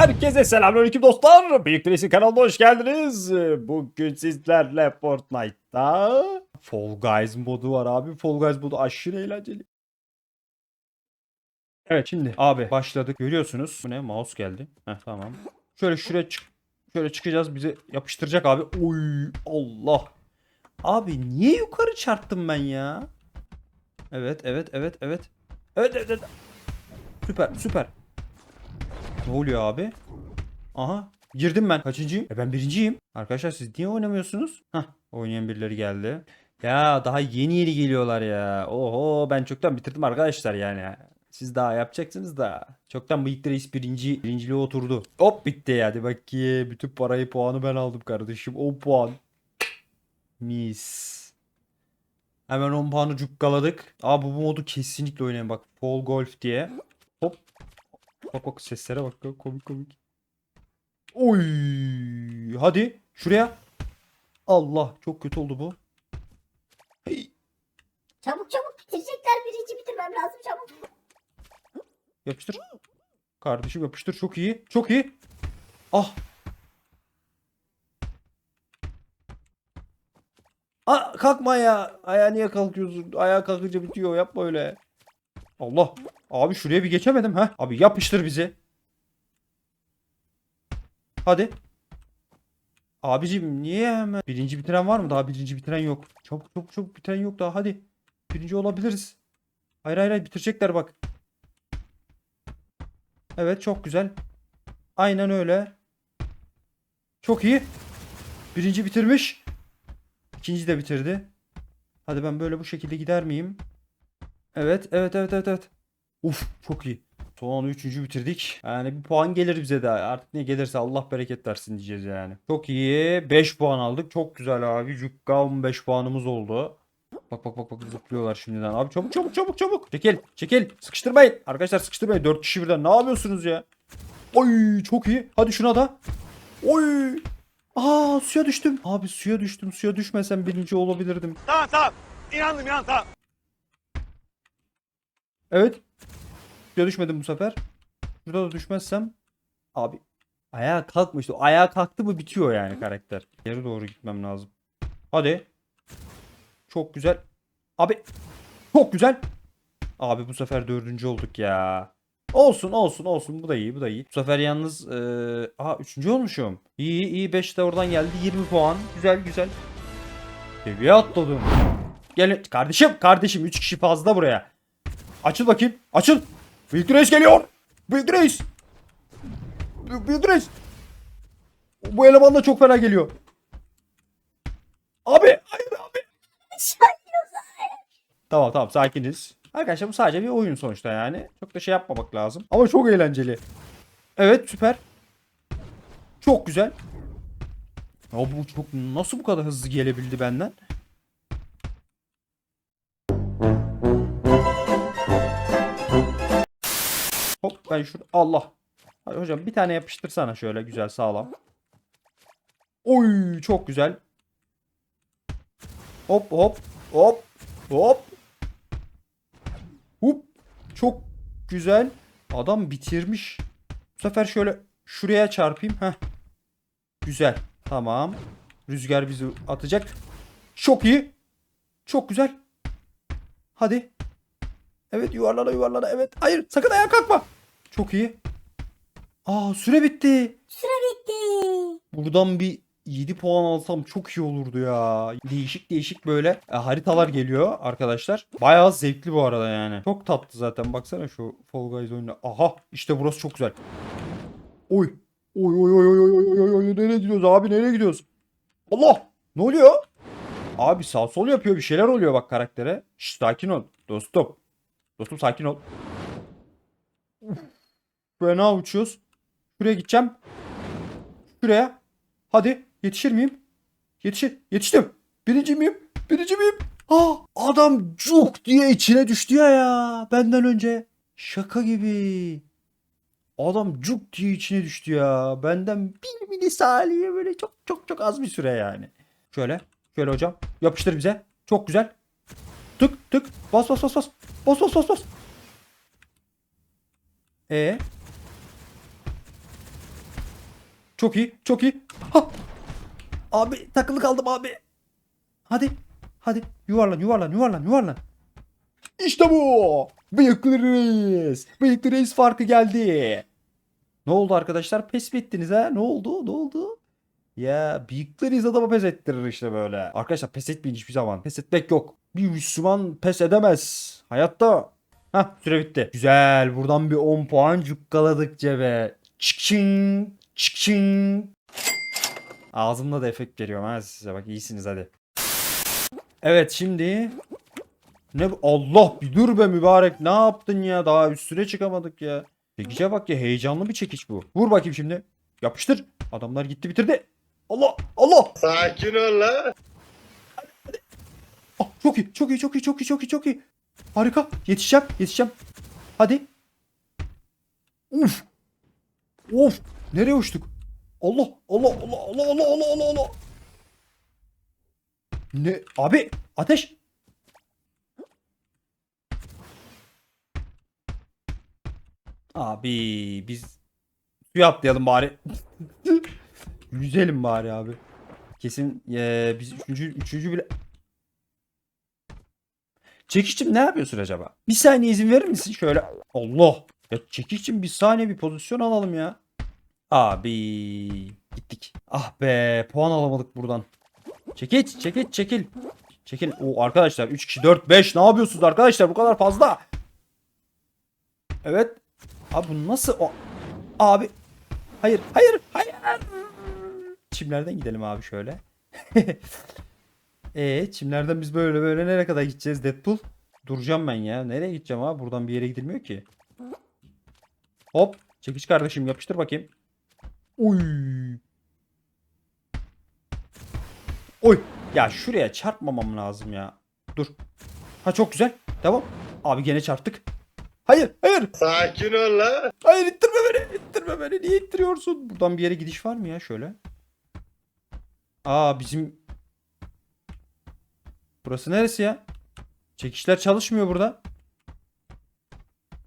Herkese selamünaleyküm dostlar. Büyük Reis'in kanalına hoş geldiniz. Bugün sizlerle Fortnite'ta Fall Guys modu var abi. Fall Guys modu aşırı eğlenceli. Evet şimdi abi başladık. Görüyorsunuz. Bu ne? Mouse geldi. Heh tamam. Şöyle şuraya çık. Şöyle çıkacağız. Bizi yapıştıracak abi. Oy Allah. Abi niye yukarı çarptım ben ya? Evet evet evet evet. Evet evet. evet. Süper süper. Ne oluyor abi? Aha girdim ben. Kaçıncıyım? E ben birinciyim. Arkadaşlar siz niye oynamıyorsunuz? Hah oynayan birileri geldi. Ya daha yeni yeni geliyorlar ya. Oho ben çoktan bitirdim arkadaşlar yani. Siz daha yapacaksınız da. Çoktan bıyık reis birinci, birinciliğe oturdu. Hop bitti hadi bakayım. Bütün parayı puanı ben aldım kardeşim. 10 puan. Mis. Hemen 10 puanı cukkaladık. Abi bu modu kesinlikle oynayın bak. Fall Golf diye. Hop. Bak bak seslere bak. Komik komik. Oy. Hadi şuraya. Allah çok kötü oldu bu. Hey, Çabuk çabuk bitirecekler birinci bitirmem lazım çabuk. yapıştır. Kardeşim yapıştır çok iyi. Çok iyi. Ah. Aa, kalkma ya. Ayağa niye kalkıyorsun? Ayağa kalkınca bitiyor. Yapma öyle. Allah. Abi şuraya bir geçemedim ha. Abi yapıştır bizi. Hadi. Abicim niye hemen? Birinci bitiren var mı? Daha birinci bitiren yok. Çabuk çabuk çabuk bitiren yok daha. Hadi. Birinci olabiliriz. Hayır hayır hayır bitirecekler bak. Evet çok güzel. Aynen öyle. Çok iyi. Birinci bitirmiş. İkinci de bitirdi. Hadi ben böyle bu şekilde gider miyim? Evet, evet, evet, evet, evet. Uf, çok iyi. Son üçüncü bitirdik. Yani bir puan gelir bize de. Artık ne gelirse Allah bereket versin diyeceğiz yani. Çok iyi. 5 puan aldık. Çok güzel abi. Cukka 15 puanımız oldu. Bak bak bak bak zıplıyorlar şimdiden. Abi çabuk çabuk çabuk çabuk. Çekil çekil. Sıkıştırmayın. Arkadaşlar sıkıştırmayın. 4 kişi birden. Ne yapıyorsunuz ya? Oy çok iyi. Hadi şuna da. Oy. Aa suya düştüm. Abi suya düştüm. Suya düşmesem birinci olabilirdim. Tamam tamam. İnandım inan tamam. Evet. Suya düşmedim bu sefer. Burada da düşmezsem. Abi. Ayağa kalkmıştı. Ayağa kalktı mı bitiyor yani karakter. Geri doğru gitmem lazım. Hadi. Çok güzel. Abi. Çok güzel. Abi bu sefer dördüncü olduk ya. Olsun olsun olsun bu da iyi bu da iyi. Bu sefer yalnız eee aha üçüncü olmuşum. İyi iyi 5 de oradan geldi 20 puan. Güzel güzel. Seviye atladım. Gelin kardeşim kardeşim 3 kişi fazla buraya. Açıl bakayım açıl. Reis geliyor. Büyük Reis. Bu eleman da çok fena geliyor. Abi hayır abi. Tamam tamam sakiniz. Arkadaşlar bu sadece bir oyun sonuçta yani. Çok da şey yapmamak lazım. Ama çok eğlenceli. Evet süper. Çok güzel. Ya bu çok nasıl bu kadar hızlı gelebildi benden? Hop ben şur Allah. Hadi hocam bir tane yapıştırsana şöyle güzel sağlam. Oy çok güzel. Hop hop hop hop. Hup. Çok güzel. Adam bitirmiş. Bu sefer şöyle şuraya çarpayım. Heh. Güzel. Tamam. Rüzgar bizi atacak. Çok iyi. Çok güzel. Hadi. Evet yuvarlana yuvarlana. Evet. Hayır sakın ayağa kalkma. Çok iyi. Aa süre bitti. Süre bitti. Buradan bir 7 puan alsam çok iyi olurdu ya. Değişik değişik böyle e, haritalar geliyor arkadaşlar. Bayağı zevkli bu arada yani. Çok tatlı zaten. Baksana şu Fall Guys oyununa. Aha işte burası çok güzel. Oy. Oy oy oy oy oy oy oy oy nereye gidiyoruz abi nereye gidiyoruz? Allah! Ne oluyor? Abi sağ sol yapıyor bir şeyler oluyor bak karaktere. Şş, sakin ol dostum. Dostum sakin ol. Fena uçuyoruz. Şuraya gideceğim. Şuraya. Hadi yetişir miyim? Yetişir. Yetiştim. Birinci miyim? Birinci miyim? Ah adam cuk diye içine düştü ya ya. Benden önce. Şaka gibi. Adam cuk diye içine düştü ya. Benden bir milisaniye böyle çok çok çok az bir süre yani. Şöyle. Şöyle hocam. Yapıştır bize. Çok güzel. Tık tık. Bas bas bas bas. Bas bas bas bas. E Çok iyi. Çok iyi. Ha. Abi takılı kaldım abi. Hadi. Hadi. Yuvarlan yuvarlan yuvarlan yuvarlan. İşte bu. Bıyıklı reis. Bıyıklı reis farkı geldi. Ne oldu arkadaşlar? Pes mi ettiniz ha? Ne oldu? Ne oldu? Ya bıyıklı reis adama pes ettirir işte böyle. Arkadaşlar pes etmeyin hiçbir zaman. Pes etmek yok. Bir Müslüman pes edemez. Hayatta. Hah süre bitti. Güzel. Buradan bir 10 puan cukkaladık cebe. Çıkçın. Çıkçın. Ağzımda da efekt veriyorum ha size bak iyisiniz hadi. Evet şimdi ne Allah bir dur be mübarek ne yaptın ya daha üstüne çıkamadık ya. Çekice bak ya heyecanlı bir çekiç bu. Vur bakayım şimdi. Yapıştır. Adamlar gitti bitirdi. Allah Allah. Sakin ol la. Ah, çok iyi çok iyi çok iyi çok iyi çok iyi çok iyi. Harika yetişeceğim yetişeceğim. Hadi. Uf. Of. Nereye uçtuk? Allah Allah Allah Allah Allah Allah Allah Allah. Ne? Abi ateş. Abi biz suya atlayalım bari. Yüzelim bari abi. Kesin eee, biz üçüncü, üçüncü bile... Çekişçim ne yapıyorsun acaba? Bir saniye izin verir misin? Şöyle. Allah. Ya çekişçim bir saniye bir pozisyon alalım ya. Abi gittik. Ah be puan alamadık buradan. Çekiç çekiç çekil. Çekil. O arkadaşlar 3 kişi 4 5 ne yapıyorsunuz arkadaşlar bu kadar fazla. Evet. Abi bu nasıl o? Abi. Hayır hayır hayır. Çimlerden gidelim abi şöyle. E çimlerden biz böyle böyle nereye kadar gideceğiz Deadpool? Duracağım ben ya. Nereye gideceğim abi? Buradan bir yere gidilmiyor ki. Hop. Çekiç kardeşim yapıştır bakayım. Oy. Oy. Ya şuraya çarpmamam lazım ya. Dur. Ha çok güzel. Devam. Abi gene çarptık. Hayır, hayır. Sakin ol la. Hayır ittirme beni. İttirme beni. Niye ittiriyorsun? Buradan bir yere gidiş var mı ya şöyle? Aa bizim... Burası neresi ya? Çekişler çalışmıyor burada.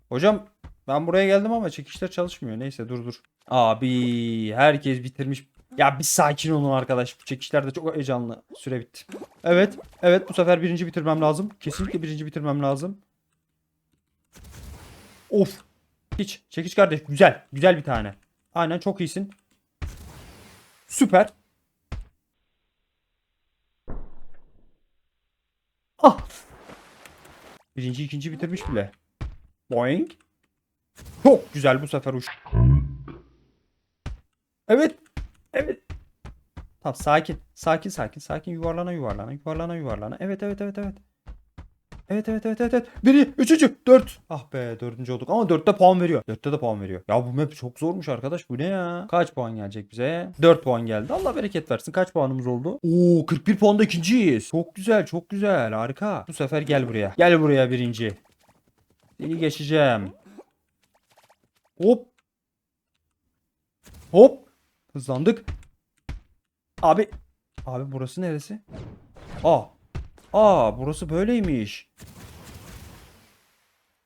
Hocam ben buraya geldim ama çekişler çalışmıyor. Neyse dur dur. Abi herkes bitirmiş. Ya bir sakin olun arkadaş. Bu çekişler de çok heyecanlı. Süre bitti. Evet. Evet bu sefer birinci bitirmem lazım. Kesinlikle birinci bitirmem lazım. Of. Hiç. Çekiç kardeş. Güzel. Güzel bir tane. Aynen çok iyisin. Süper. Ah. Birinci ikinci bitirmiş bile. Boing. Çok güzel bu sefer uç. Evet. Evet. Tamam sakin. Sakin sakin sakin yuvarlana yuvarlana yuvarlana yuvarlana. Evet evet evet evet. Evet evet evet evet. evet. Biri, üçüncü, dört. Ah be dördüncü olduk ama dörtte puan veriyor. Dörtte de puan veriyor. Ya bu map çok zormuş arkadaş. Bu ne ya? Kaç puan gelecek bize? Dört puan geldi. Allah bereket versin. Kaç puanımız oldu? Oo 41 puanda ikinciyiz. Çok güzel çok güzel. Harika. Bu sefer gel buraya. Gel buraya birinci. Seni geçeceğim. Hop. Hop. Hızlandık. Abi. Abi burası neresi? Aa. Aa burası böyleymiş.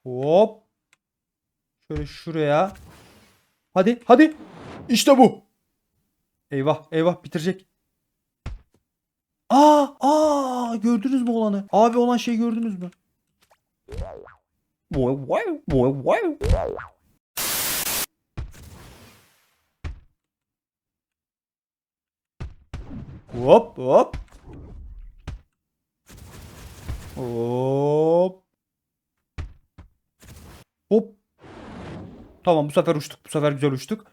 Hop. Şöyle şuraya. Hadi hadi. İşte bu. Eyvah eyvah bitirecek. Aa aa gördünüz mü olanı? Abi olan şeyi gördünüz mü? Boy boy boy boy. Hop hop. Hop. Hop. Tamam bu sefer uçtuk. Bu sefer güzel uçtuk.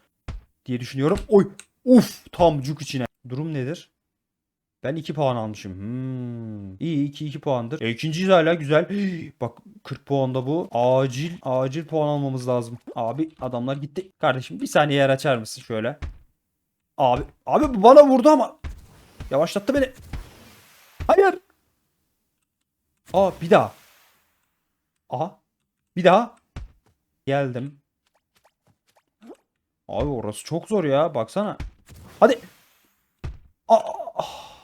Diye düşünüyorum. Oy. Uf. Tam cuk içine. Durum nedir? Ben 2 puan almışım. Hmm. İyi 2 2 puandır. E, ikinciyiz hala güzel. Bak 40 puanda bu. Acil acil puan almamız lazım. Abi adamlar gitti. Kardeşim bir saniye yer açar mısın şöyle? Abi abi bana vurdu ama yavaşlattı beni. Hayır. Aa bir daha. Aha. Bir daha. Geldim. Abi orası çok zor ya. Baksana. Hadi. Aa, ah.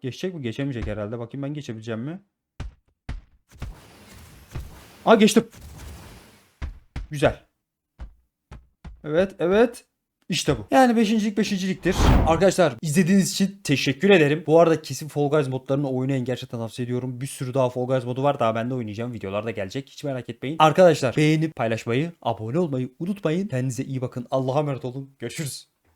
Geçecek mi? Geçemeyecek herhalde. Bakayım ben geçebileceğim mi? Aa geçtim. Güzel. Evet, evet. İşte bu. Yani beşincilik beşinciliktir. Arkadaşlar izlediğiniz için teşekkür ederim. Bu arada kesin Fall Guys modlarını oynayın. Gerçekten tavsiye ediyorum. Bir sürü daha Fall Guys modu var. Daha ben de oynayacağım. Videolar da gelecek. Hiç merak etmeyin. Arkadaşlar beğenip paylaşmayı, abone olmayı unutmayın. Kendinize iyi bakın. Allah'a emanet olun. Görüşürüz.